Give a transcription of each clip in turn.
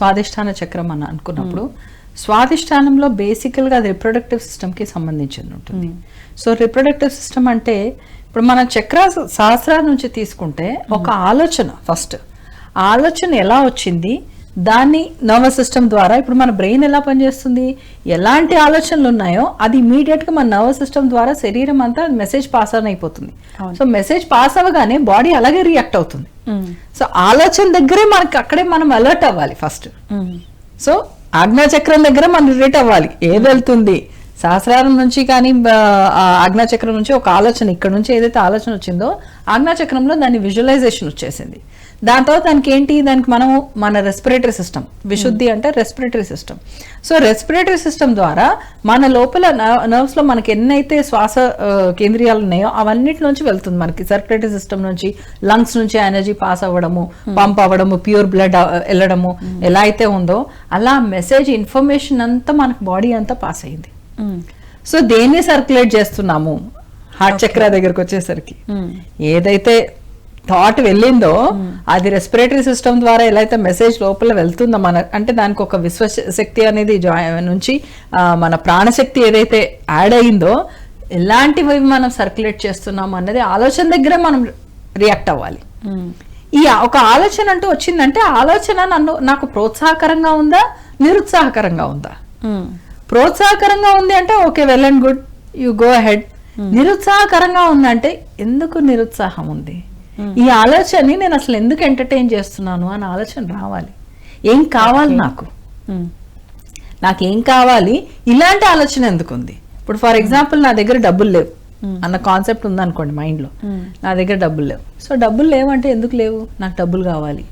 స్వాదిష్టాన చక్రం అని అనుకున్నప్పుడు స్వాదిష్టానంలో బేసికల్గా అది రిప్రొడక్టివ్ సిస్టమ్కి సంబంధించింది ఉంటుంది. సో రిప్రొడక్టివ్ సిస్టమ్ అంటే ఇప్పుడు మన చక్ర సహస్రాల నుంచి తీసుకుంటే ఒక ఆలోచన ఫస్ట్ ఆలోచన ఎలా వచ్చింది? దాన్ని నర్వస్ సిస్టమ్ ద్వారా ఇప్పుడు మన బ్రెయిన్ ఎలా పనిచేస్తుంది? ఎలాంటి ఆలోచనలు ఉన్నాయో అది immediate గా మన నర్వస్ సిస్టమ్ ద్వారా శరీరం అంతా మెసేజ్ పాస్ ఆన్ అయిపోతుంది. సో మెసేజ్ పాస్ అవ్వగానే బాడీ అలాగే రియాక్ట్ అవుతుంది. సో ఆలోచన దగ్గరే మనకి అక్కడే మనం అలర్ట్ అవ్వాలి ఫస్ట్ సో ఆజ్ఞాచక్రం దగ్గర మనం రిలేట్ అవ్వాలి. ఏది వెళ్తుంది? సహస్రారం నుంచి కానీ ఆ, ఆజ్ఞాచక్రం నుంచి ఒక ఆలోచన ఇక్కడ నుంచి ఏదైతే ఆలోచన వచ్చిందో ఆజ్ఞాచక్రంలో దాని విజువలైజేషన్ వచ్చేసింది. దాని తర్వాత దానికి ఏంటి? దానికి మనం మన రెస్పిరేటరీ సిస్టమ్ విశుద్ధి అంటే respiratory system so respiratory system ద్వారా మన లోపల నర్వ్స్లో మనకి ఎన్నైతే శ్వాస కేంద్రియాలు ఉన్నాయో అవన్నిటి నుంచి వెళ్తుంది మనకి. సర్క్యులేటరీ సిస్టమ్ నుంచి లంగ్స్ నుంచి ఎనర్జీ పాస్ అవ్వడము పంప్ అవ్వడము ప్యూర్ బ్లడ్ వెళ్ళడము ఎలా అయితే ఉందో అలా మెసేజ్ ఇన్ఫర్మేషన్ అంతా మనకి బాడీ అంతా పాస్ అయింది సో దేన్ని సర్క్యులేట్ చేస్తున్నాము? హార్ట్ చక్ర దగ్గరకు వచ్చేసరికి. ఏదైతే థాట్ వెళ్ళిందో అది రెస్పిరేటరీ సిస్టమ్ ద్వారా ఎలా అయితే మెసేజ్ లోపల వెళ్తుందో మన అంటే దానికి ఒక విశ్వ శక్తి అనేది నుంచి మన ప్రాణశక్తి ఏదైతే యాడ్ అయిందో ఎలాంటివి మనం సర్క్యులేట్ చేస్తున్నాము అన్నది ఆలోచన దగ్గరే మనం రియాక్ట్ అవ్వాలి. ఈ ఒక ఆలోచన అంటూ వచ్చిందంటే ఆలోచన నన్ను నాకు ప్రోత్సాహకరంగా ఉందా నిరుత్సాహకరంగా ఉందా? ప్రోత్సాహకరంగా ఉంది అంటే okay well and good you go ahead నిరుత్సాహకరంగా ఉందంటే ఎందుకు నిరుత్సాహం ఉంది? ఈ ఆలోచనని నేను అసలు ఎందుకు ఎంటర్టైన్ చేస్తున్నాను? అని ఆలోచన రావాలి. ఏం కావాలి నాకు? నాకేం కావాలి? ఇలాంటి ఆలోచన ఎందుకు ఉంది ఇప్పుడు ఫర్ ఎగ్జాంపుల్ నా దగ్గర డబ్బులు లేవు. అన్న కాన్సెప్ట్ ఉందనుకోండి మైండ్లో. నా దగ్గర డబ్బులు లేవు. సో డబ్బులు లేవంటే ఎందుకు లేవు? నాకు డబ్బులు కావాలి.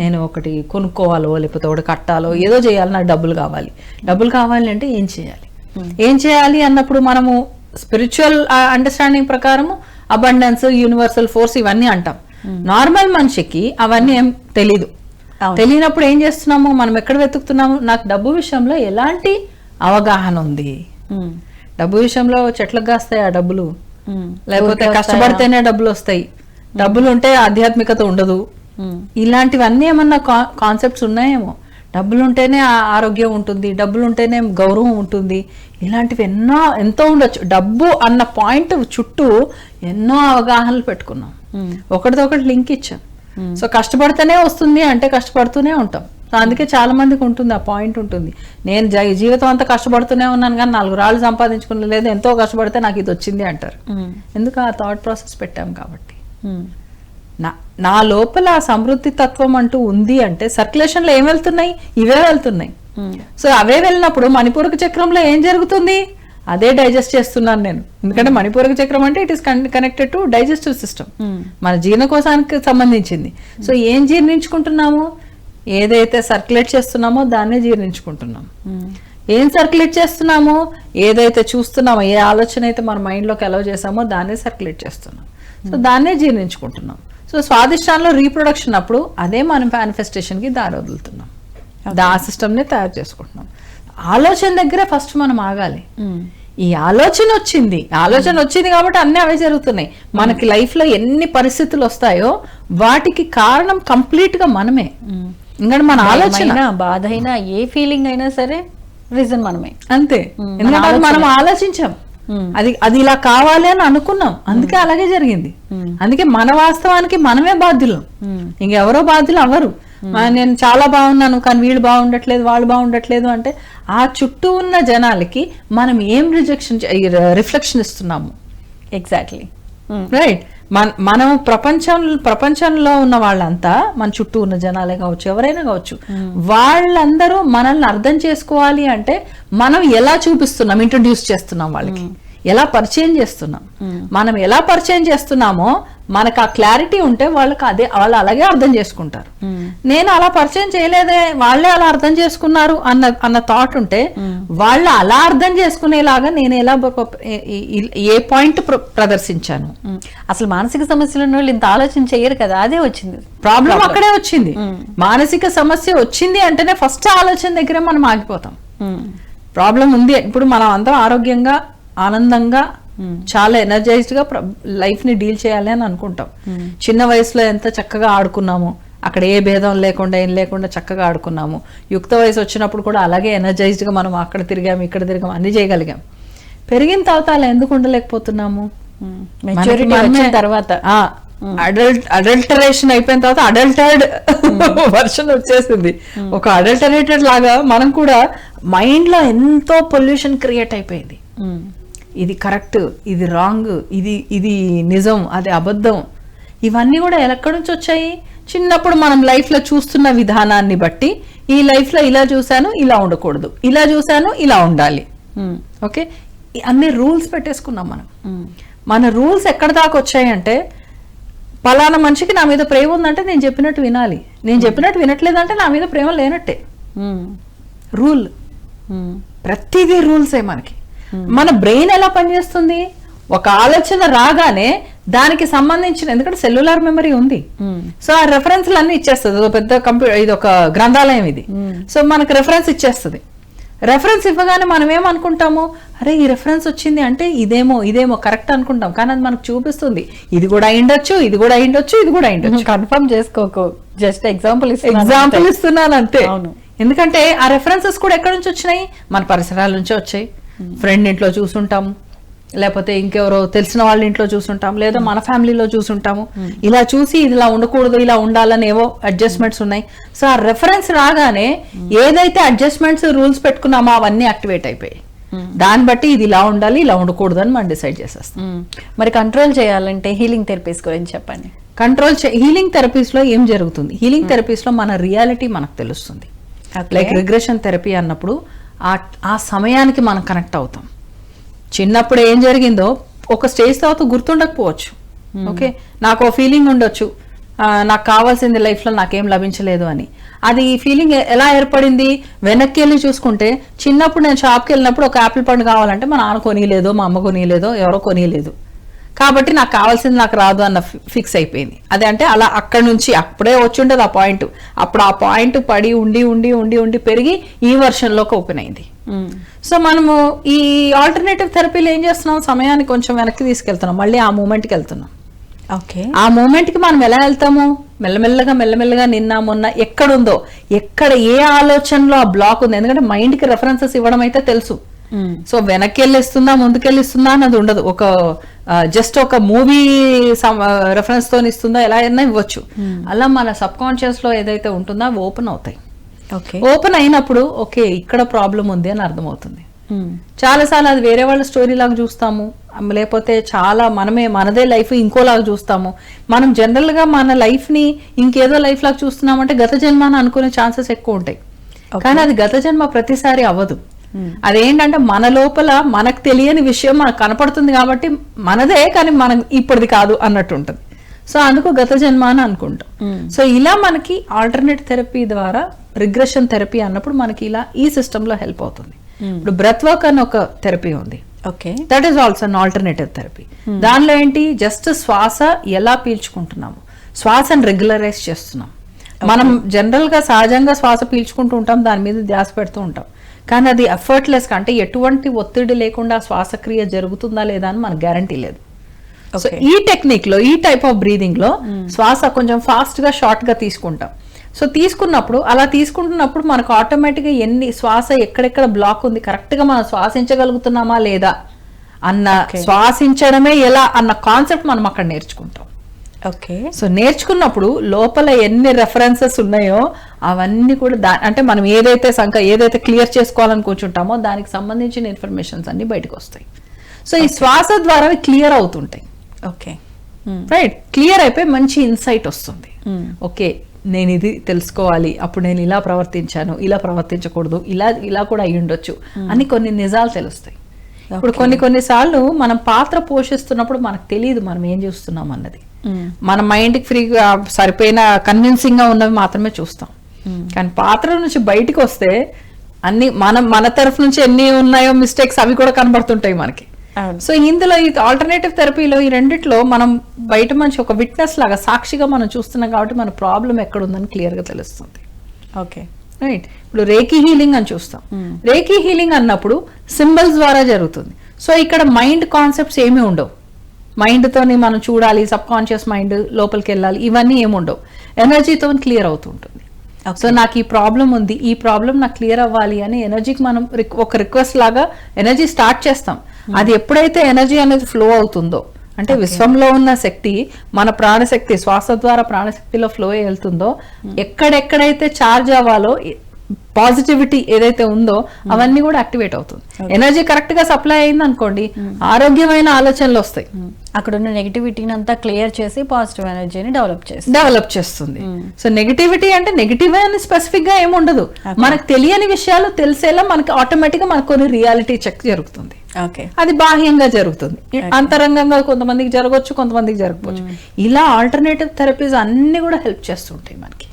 నేను ఒకటి కొనుక్కోవాలో లేకపోతే ఒకటి కట్టాలో ఏదో చేయాలి నాకు డబ్బులు కావాలి. డబ్బులు కావాలి అంటే ఏం చేయాలి? ఏం చేయాలి అన్నప్పుడు మనము స్పిరిచువల్ అండర్స్టాండింగ్ ప్రకారము అబండెన్స్ యూనివర్సల్ ఫోర్స్ ఇవన్నీ అంటాం. నార్మల్ మనిషికి అవన్నీ ఏం తెలీదు. తెలియనప్పుడు ఏం చేస్తున్నాము? మనం ఎక్కడ వెతుకుతున్నాము? నాకు డబ్బు విషయంలో ఎలాంటి అవగాహన ఉంది? డబ్బు విషయంలో చెట్లకు కాస్తాయి ఆ డబ్బులు లేకపోతే కష్టపడితేనే డబ్బులు వస్తాయి. డబ్బులు ఉంటే ఆధ్యాత్మికత ఉండదు. ఇలాంటివన్నీ ఏమన్నా కాన్సెప్ట్స్ ఉన్నాయేమో? డబ్బులు ఉంటేనే ఆరోగ్యం ఉంటుంది డబ్బులు ఉంటేనే గౌరవం ఉంటుంది. ఇలాంటివి ఎన్నో ఎంతో ఉండొచ్చు. డబ్బు అన్న పాయింట్ చుట్టూ ఎన్నో అవగాహనలు పెట్టుకున్నాం. ఒకటితో ఒకటి లింక్ ఇచ్చాం. సో కష్టపడితేనే వస్తుంది అంటే కష్టపడుతూనే ఉంటాం. సో అందుకే చాలా మందికి ఉంటుంది ఆ పాయింట్ ఉంటుంది. నేను జీవితం అంతా కష్టపడుతూనే ఉన్నాను కానీ నాలుగు రాళ్ళు సంపాదించుకున్న లేదు ఎంతో కష్టపడితే నాకు ఇది వచ్చింది అంటారు. ఎందుకు ఆ థాట్ ప్రాసెస్ పెట్టాం కాబట్టి? నా నా లోపల ఆ సమృద్ధి తత్వం అంటూ ఉంది అంటే సర్క్యులేషన్లో ఏం వెళ్తున్నాయి? ఇవే వెళ్తున్నాయి. సో అవే వెళ్ళినప్పుడు మణిపూరక చక్రంలో ఏం జరుగుతుంది? అదే డైజెస్ట్ చేస్తున్నాను నేను. ఎందుకంటే మణిపూరక చక్రం అంటే it is connected to digestive system మన జీర్ణకోశానికి సంబంధించింది. సో ఏం జీర్ణించుకుంటున్నాము? ఏదైతే సర్క్యులేట్ చేస్తున్నామో దాన్నే జీర్ణించుకుంటున్నాం. ఏం సర్క్యులేట్ చేస్తున్నామో? ఏదైతే చూస్తున్నామో ఏ ఆలోచన అయితే మన మైండ్లోకి అలౌ చేసామో దాన్నే సర్క్యులేట్ చేస్తున్నాం. సో దాన్నే జీర్ణించుకుంటున్నాం. సో స్వాదిష్టాన్లో రీప్రొడక్షన్ అప్పుడు అదే మనం మేనిఫెస్టేషన్కి దారి వదులుతున్నాం. దా సిస్టమ్ని తయారు చేసుకుంటున్నాం. ఆలోచన దగ్గరే ఫస్ట్ మనం ఆగాలి. ఈ ఆలోచన వచ్చింది. ఆలోచన వచ్చింది కాబట్టి అన్ని అవే జరుగుతున్నాయి. మనకి లైఫ్లో ఎన్ని పరిస్థితులు వస్తాయో వాటికి కారణం కంప్లీట్గా మనమే. ఎందుకంటే మన ఆలోచన. బాధ అయినా ఏ ఫీలింగ్ అయినా సరే రీజన్ మనమే. అంతే. ఎందుకంటే మన ఆలోచించాం. అది అది ఇలా కావాలి అని అనుకున్నాం. అందుకే అలాగే జరిగింది. అందుకే మన వాస్తవానికి మనమే బాధ్యులం. ఇంకెవరో బాధ్యులు అవ్వరు. నేను చాలా బాగున్నాను కానీ వీళ్ళు బాగుండట్లేదు వాళ్ళు బాగుండట్లేదు అంటే ఆ చుట్టూ ఉన్న జనాలకి మనం ఏం రిజెక్షన్ రిఫ్లెక్షన్ ఇస్తున్నాము? ఎగ్జాక్ట్లీ రైట్ మన మనం ప్రపంచం ప్రపంచంలో ఉన్న వాళ్ళంతా మన చుట్టూ ఉన్న జనాలే కావచ్చు ఎవరైనా కావచ్చు వాళ్ళందరూ మనల్ని అర్థం చేసుకోవాలి అంటే మనం ఎలా చూపిస్తున్నాం ఇంట్రడ్యూస్ చేస్తున్నాం వాళ్ళకి. ఎలా పరిచయం చేస్తున్నాం. మనం ఎలా పరిచయం చేస్తున్నామో మనకు ఆ క్లారిటీ ఉంటే వాళ్ళకి అదే వాళ్ళు అలాగే అర్థం చేసుకుంటారు. నేను అలా పరిచయం చేయలేదే వాళ్ళే అలా అర్థం చేసుకున్నారు అన్న అన్న థాట్ ఉంటే వాళ్ళు అలా అర్థం చేసుకునేలాగా నేను ఎలా ఏ పాయింట్ ప్రదర్శించాను. అసలు మానసిక సమస్యలు ఉన్న వాళ్ళు ఇంత ఆలోచన చేయరు కదా అదే వచ్చింది. ప్రాబ్లం అక్కడే వచ్చింది. మానసిక సమస్య వచ్చింది అంటేనే ఫస్ట్ ఆలోచన దగ్గరే మనం ఆగిపోతాం. ప్రాబ్లం ఉంది. ఇప్పుడు మనం అందరం ఆరోగ్యంగా ఆనందంగా చాలా ఎనర్జైజ్డ్గా లైఫ్ని డీల్ చేయాలి అని అనుకుంటాం. చిన్న వయసులో ఎంత చక్కగా ఆడుకున్నాము అక్కడ ఏ భేదం లేకుండా ఏం లేకుండా చక్కగా ఆడుకున్నాము యుక్త వయసు వచ్చినప్పుడు కూడా అలాగే ఎనర్జైజ్డ్గా మనం అక్కడ తిరిగాము ఇక్కడ తిరిగాము అన్ని చేయగలిగాం. పెరిగిన తర్వాత అలా ఎందుకు ఉండలేకపోతున్నాము? మెచ్యూరిటీ వచ్చిన మనమే- తర్వాత. అడల్ట్ అడల్టరేషన్ అయిపోయిన తర్వాత అడల్టర్డ్ వర్షన్ వచ్చేసింది. ఒక అడల్టరేటెడ్ లాగా మనం కూడా మైండ్లో ఎంతో పొల్యూషన్ క్రియేట్ అయిపోయింది. ఇది కరెక్ట్ ఇది రాంగ్ ఇది ఇది నిజం అది అబద్ధం. ఇవన్నీ కూడా ఎక్కడి నుంచి వచ్చాయి? చిన్నప్పుడు మనం లైఫ్లో చూస్తున్న విధానాన్ని బట్టి ఈ లైఫ్లో ఇలా చూశాను ఇలా ఉండకూడదు. ఇలా చూశాను ఇలా ఉండాలి. ఓకే ఈ అన్ని రూల్స్ పెట్టేసుకున్నాం మనం. ఉమ్, మన రూల్స్ ఎక్కడ దాకా వచ్చాయంటే పలానా మనిషికి నా మీద ప్రేమ ఉందంటే నేను చెప్పినట్టు వినాలి. నేను చెప్పినట్టు వినట్లేదంటే నా మీద ప్రేమ లేనట్టే. రూల్ ప్రతిదీ రూల్సే మనకి. మన బ్రెయిన్ ఎలా పనిచేస్తుంది? ఒక ఆలోచన రాగానే దానికి సంబంధించిన ఎందుకంటే సెల్యులార్ మెమరీ ఉంది. సో ఆ రెఫరెన్స్ అన్ని ఇచ్చేస్తుంది. పెద్ద కంప్యూటర్ ఇది ఒక గ్రంథాలయం ఇది. సో మనకు రెఫరెన్స్ ఇచ్చేస్తుంది. రెఫరెన్స్ ఇవ్వగానే మనం ఏమనుకుంటాము? అరే ఈ రెఫరెన్స్ వచ్చింది అంటే ఇదేమో ఇదేమో కరెక్ట్ అనుకుంటాం. కానీ అది మనకు చూపిస్తుంది. ఇది కూడా అయిండొచ్చు ఇది కూడా అయిండొచ్చు ఇది కూడా అయిండొచ్చు. కన్ఫర్మ్ చేసుకోకు. జస్ట్ ఎగ్జాంపుల్ ఎగ్జాంపుల్ ఇస్తున్నాను అంతే. ఎందుకంటే ఆ రెఫరెన్సెస్ కూడా ఎక్కడి నుంచి వచ్చినాయి? మన పరిసరాల నుంచి వచ్చాయి. ఫ్రెండ్ ఇంట్లో చూసుంటాము లేకపోతే ఇంకెవరో తెలిసిన వాళ్ళ ఇంట్లో చూసుంటాం లేదా మన ఫ్యామిలీలో చూసుంటాము. ఇలా చూసి ఇలా ఉండకూడదు ఇలా ఉండాలని ఏవో అడ్జస్ట్మెంట్స్ ఉన్నాయి. సో ఆ రెఫరెన్స్ రాగానే ఏదైతే అడ్జస్ట్మెంట్స్ రూల్స్ పెట్టుకున్నామో అవన్నీ యాక్టివేట్ అయిపోయాయి. దాన్ని బట్టి ఇది ఇలా ఉండాలి ఇలా ఉండకూడదు అని మనం డిసైడ్ చేసేస్తాం. మరి కంట్రోల్ చేయాలంటే హీలింగ్ థెరపీస్ గురించి చెప్పండి. కంట్రోల్ హీలింగ్ థెరపీస్లో ఏం జరుగుతుంది? హీలింగ్ థెరపీస్లో మన రియాలిటీ మనకు తెలుస్తుంది. లైక్ రిగ్రెషన్ థెరపీ అన్నప్పుడు ఆ ఆ సమయానికి మనం కనెక్ట్ అవుతాం. చిన్నప్పుడు ఏం జరిగిందో ఒక స్టేజ్ తర్వాత గుర్తుండకపోవచ్చు. ఓకే? నాకు ఫీలింగ్ ఉండొచ్చు. నాకు కావాల్సింది లైఫ్లో నాకేం లభించలేదు అని. అది ఈ ఫీలింగ్ ఎలా ఏర్పడింది? వెనక్కి వెళ్ళి చూసుకుంటే చిన్నప్పుడు నేను షాప్కి వెళ్ళినప్పుడు ఒక యాపిల్ పండు కావాలంటే మా నాన్న కొనియలేదు మా అమ్మ కొనియలేదు ఎవరో కొనియలేదు. కాబట్టి నాకు కావాల్సింది నాకు రాదు అన్న ఫిక్స్ అయిపోయింది. అదే అంటే అలా అక్కడి నుంచి అప్పుడే వచ్చి ఉండదు ఆ పాయింట్. అప్పుడు ఆ పాయింట్ పడి ఉండి ఉండి ఉండి ఉండి పెరిగి ఈ వర్షన్లోకి ఓపెన్ అయింది. సో మనము ఈ ఆల్టర్నేటివ్ థెరపీలో ఏం చేస్తున్నాం? సమయాన్ని కొంచెం వెనక్కి తీసుకెళ్తున్నాం. మళ్ళీ ఆ మూమెంట్కి వెళ్తున్నాం. ఓకే. ఆ మూమెంట్కి మనం ఎలా వెళ్తాము? మెల్లమెల్లగా మెల్లమెల్లగా నిన్న మొన్న ఎక్కడుందో ఎక్కడ ఏ ఆలోచనలో ఆ బ్లాక్ ఉంది? ఎందుకంటే మైండ్కి రెఫరెన్సెస్ ఇవ్వడం అయితే తెలుసు. సో వెనక్కి వెళ్ళిస్తుందా ముందుకెళ్ళిస్తుందా అన్నది ఉండదు. ఒక జస్ట్ ఒక మూవీ రెఫరెన్స్తో ఇస్తుందా ఎలా అయినా ఇవ్వచ్చు. అలా మన సబ్ కాన్షియస్లో ఏదైతే ఉంటుందో అవి ఓపెన్ అవుతాయి. ఓకే ఓపెన్ అయినప్పుడు ఓకే ఇక్కడ ప్రాబ్లం ఉంది అని అర్థమవుతుంది. చాలాసార్లు అది వేరే వాళ్ళ స్టోరీ లాగా చూస్తాము. లేకపోతే చాలా మనమే మనదే లైఫ్ ఇంకోలాగా చూస్తాము. మనం జనరల్గా మన లైఫ్ని ఇంకేదో లైఫ్ లాగా చూస్తున్నామంటే గత జన్మ అని అనుకునే ఛాన్సెస్ ఎక్కువ ఉంటాయి. కానీ అది గత జన్మ ప్రతిసారి అవ్వదు. అదేంటంటే మన లోపల మనకు తెలియని విషయం మనకు కనపడుతుంది కాబట్టి మనదే కానీ మన ఇప్పటిది కాదు అన్నట్టు ఉంటుంది. సో అందుకు గత జన్మ అని అనుకుంటాం. సో ఇలా మనకి ఆల్టర్నేట్ థెరపీ ద్వారా రిగ్రెషన్ థెరపీ అన్నప్పుడు మనకి ఇలా ఈ సిస్టమ్లో హెల్ప్ అవుతుంది. ఇప్పుడు బ్రెత్ వర్క్ అని ఒక థెరపీ ఉంది. Okay that is also an alternative therapy దానిలో ఏంటి? జస్ట్ శ్వాస ఎలా పీల్చుకుంటున్నాము? శ్వాసను రెగ్యులరైజ్ చేస్తున్నాం. మనం జనరల్గా సహజంగా శ్వాస పీల్చుకుంటూ ఉంటాం దాని మీద ధ్యాస పెడుతూ ఉంటాం. కానీ అది ఎఫర్ట్లెస్ అంటే ఎటువంటి ఒత్తిడి లేకుండా శ్వాసక్రియ జరుగుతుందా లేదా అని మనకు గ్యారంటీ లేదు. సో. ఈ టెక్నిక్లో ఈ టైప్ ఆఫ్ బ్రీదింగ్లో శ్వాస కొంచెం ఫాస్ట్గా షార్ట్గా తీసుకుంటాం. సో తీసుకున్నప్పుడు అలా తీసుకుంటున్నప్పుడు మనకు ఆటోమేటిక్గా ఎన్ని శ్వాస ఎక్కడెక్కడ బ్లాక్ ఉంది కరెక్ట్గా మనం శ్వాసించగలుగుతున్నామా లేదా అన్న శ్వాసించడమే ఎలా అన్న కాన్సెప్ట్ మనం అక్కడ నేర్చుకుంటాం. ఓకే. సో నేర్చుకున్నప్పుడు లోపల ఎన్ని రెఫరెన్సెస్ ఉన్నాయో అవన్నీ కూడా దా అంటే మనం ఏదైతే సంక ఏదైతే క్లియర్ చేసుకోవాలని కూర్చుంటామో దానికి సంబంధించిన ఇన్ఫర్మేషన్స్ అన్ని బయటకు వస్తాయి సో ఈ శ్వాస ద్వారా క్లియర్ అవుతుంటాయి. ఓకే. రైట్ క్లియర్ అయిపోయి మంచి ఇన్సైట్ వస్తుంది. ఓకే నేను ఇది తెలుసుకోవాలి అప్పుడు నేను ఇలా ప్రవర్తించాను ఇలా ప్రవర్తించకూడదు ఇలా ఇలా కూడా అయి ఉండొచ్చు అని కొన్ని నిజాలు తెలుస్తాయి. ఇప్పుడు కొన్ని కొన్నిసార్లు మనం పాత్ర పోషిస్తున్నప్పుడు మనకు తెలియదు మనం ఏం చూస్తున్నాం అన్నది. మన మైండ్కి ఫ్రీగా సరిపోయిన కన్విన్సింగ్గా ఉన్నవి మాత్రమే చూస్తాం. కానీ పాత్ర నుంచి బయటికి వస్తే అన్ని మనం మన తరఫు నుంచి ఎన్ని ఉన్నాయో మిస్టేక్స్ అవి కూడా కనబడుతుంటాయి మనకి. సో ఇందులో ఈ ఆల్టర్నేటివ్ థెరపీలో ఈ రెండిట్లో మనం బయట మంచి ఒక విట్నెస్ లాగా సాక్షిగా మనం చూస్తున్నాం కాబట్టి మన ప్రాబ్లం ఎక్కడ ఉందని క్లియర్గా తెలుస్తుంది. ఓకే. రైట్ ఇప్పుడు రేకీ హీలింగ్ అని చూస్తాం. రేకీ హీలింగ్ అన్నప్పుడు సింబల్స్ ద్వారా జరుగుతుంది. సో ఇక్కడ మైండ్ కాన్సెప్ట్స్ ఏమీ ఉండవు. మైండ్తోని మనం చూడాలి సబ్ కాన్షియస్ మైండ్ లోపలికి వెళ్ళాలి ఇవన్నీ ఏముండవు. ఎనర్జీతో క్లియర్ అవుతుంటుంది సో నాకు ఈ ప్రాబ్లం ఉంది. ఈ ప్రాబ్లం నాకు క్లియర్ అవ్వాలి అని ఎనర్జీకి మనం ఒక రిక్వెస్ట్ లాగా ఎనర్జీ స్టార్ట్ చేస్తాం. అది ఎప్పుడైతే ఎనర్జీ అనేది ఫ్లో అవుతుందో అంటే విశ్వంలో ఉన్న శక్తి మన ప్రాణశక్తి శ్వాస ద్వారా ప్రాణశక్తిలో ఫ్లో వెళ్తుందో ఎక్కడెక్కడైతే చార్జ్ అవ్వాలో పాజిటివిటీ ఏదైతే ఉందో అవన్నీ కూడా యాక్టివేట్ అవుతుంది. ఎనర్జీ కరెక్ట్గా సప్లై అయింది అనుకోండి ఆరోగ్యమైన ఆలోచనలు వస్తాయి. అక్కడ ఉన్న నెగిటివిటీని అంతా క్లియర్ చేసి పాజిటివ్ ఎనర్జీని డెవలప్ చేసి డెవలప్ చేస్తుంది. సో నెగిటివిటీ అంటే నెగిటివ్ అని స్పెసిఫిక్గా ఏమి ఉండదు. మనకు తెలియని విషయాలు తెలిసేలా మనకి ఆటోమేటిక్గా మనకు కొన్ని రియాలిటీ చెక్ జరుగుతుంది. అది బాహ్యంగా జరుగుతుంది. అంతరంగంగా కొంతమందికి జరగవచ్చు కొంతమందికి జరగవచ్చు ఇలా ఆల్టర్నేటివ్ థెరపీస్ అన్ని కూడా హెల్ప్ చేస్తుంటాయి మనకి.